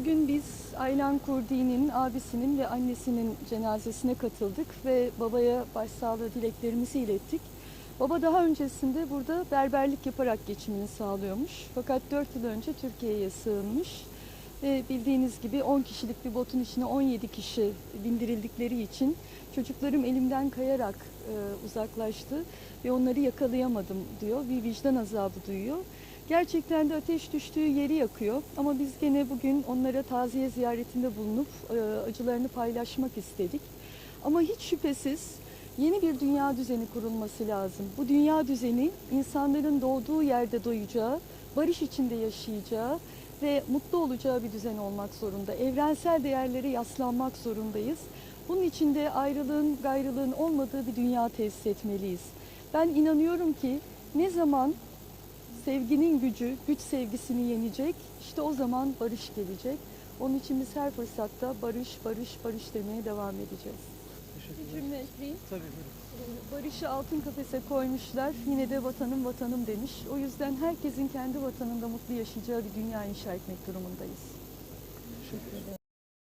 Bugün biz Aylan Kurdi'nin abisinin ve annesinin cenazesine katıldık ve babaya başsağlığı dileklerimizi ilettik. Baba daha öncesinde burada berberlik yaparak geçimini sağlıyormuş. Fakat 4 yıl önce Türkiye'ye sığınmış. Ve bildiğiniz gibi 10 kişilik bir botun içine 17 kişi bindirildikleri için çocuklarım elimden kayarak e, uzaklaştı ve onları yakalayamadım diyor. Bir vicdan azabı duyuyor. Gerçekten de ateş düştüğü yeri yakıyor ama biz gene bugün onlara taziye ziyaretinde bulunup e, acılarını paylaşmak istedik. Ama hiç şüphesiz yeni bir dünya düzeni kurulması lazım. Bu dünya düzeni insanların doğduğu yerde doyacağı, barış içinde yaşayacağı ve mutlu olacağı bir düzen olmak zorunda. Evrensel değerlere yaslanmak zorundayız. Bunun için de ayrılığın, gayrılığın olmadığı bir dünya tesis etmeliyiz. Ben inanıyorum ki ne zaman sevginin gücü, güç sevgisini yenecek, işte o zaman barış gelecek. Onun için biz her fırsatta barış, barış, barış demeye devam edeceğiz. Bir cümle ekleyeyim. Tabii buyurun. Barışı altın kafese koymuşlar. Yine de vatanım vatanım demiş. O yüzden herkesin kendi vatanında mutlu yaşayacağı bir dünya inşa etmek durumundayız. Teşekkür ederim.